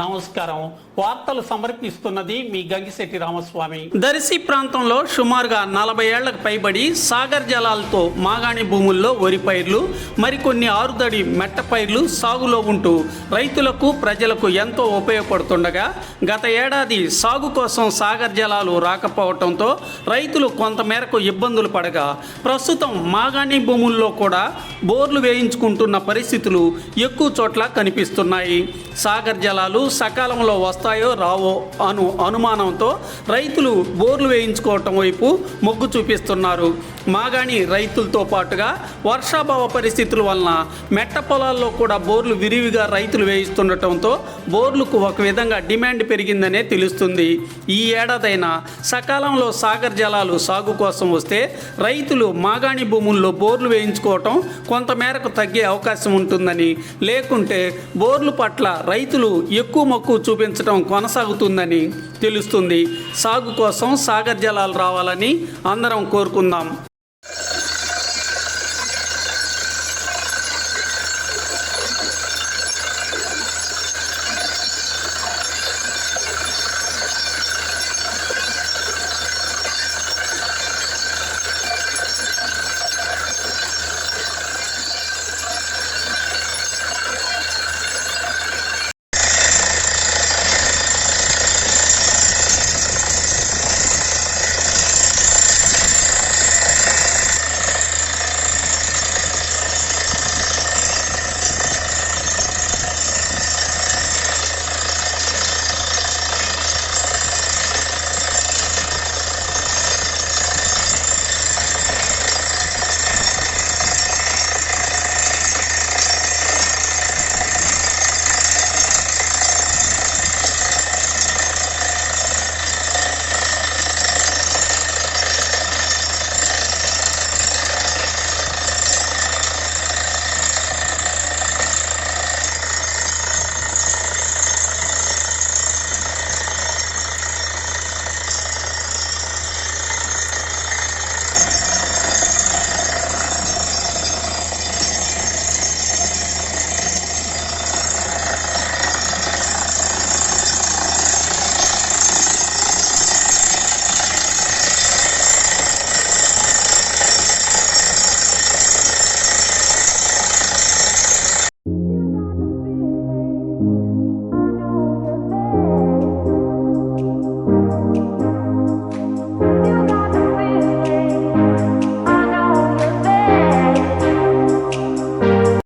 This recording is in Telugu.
నమస్కారం. వార్తలు సమర్పిస్తున్నది మీ గంగిశెట్టి రామస్వామి. దర్శి ప్రాంతంలో సుమారుగా నలభై ఏళ్ళకు పైబడి సాగర్ జలాలతో మాగాణి భూముల్లో వరి పైర్లు మరికొన్ని ఆరుదడి మెట్ట పైర్లు సాగులో ఉంటూ రైతులకు ప్రజలకు ఎంతో ఉపయోగపడుతుండగా గత ఏడాది సాగు కోసం సాగర్ జలాలు రాకపోవడంతో రైతులు కొంతమేరకు ఇబ్బందులు పడగా ప్రస్తుతం మాగాణి భూముల్లో కూడా బోర్లు వేయించుకుంటున్న పరిస్థితులు ఎక్కువ చోట్ల కనిపిస్తున్నాయి. సాగర్ జలాలు సకాలంలో వస్తాయో రావో అను అనుమానంతో రైతులు బోర్లు వేయించుకోవటం వైపు మొగ్గు చూపిస్తున్నారు. మాగాణి రైతులతో పాటుగా వర్షాభావ పరిస్థితుల వలన మెట్ట పొలాల్లో కూడా బోర్లు విరివిగా రైతులు వేయిస్తుండటంతో బోర్లకు ఒక విధంగా డిమాండ్ పెరిగిందనే తెలుస్తుంది. ఈ ఏడాదైనా సకాలంలో సాగర్ జలాలు సాగు కోసం వస్తే రైతులు మాగాణి భూముల్లో బోర్లు వేయించుకోవటం కొంతమేరకు తగ్గే అవకాశం ఉంటుందని లేకుంటే బోర్లు పట్ల రైతులు ఎక్కువ మక్కువ చూపించడం కొనసాగుతుందని తెలుస్తుంది. సాగు కోసం సాగర్ జలాలు రావాలని అందరం కోరుకుందాం.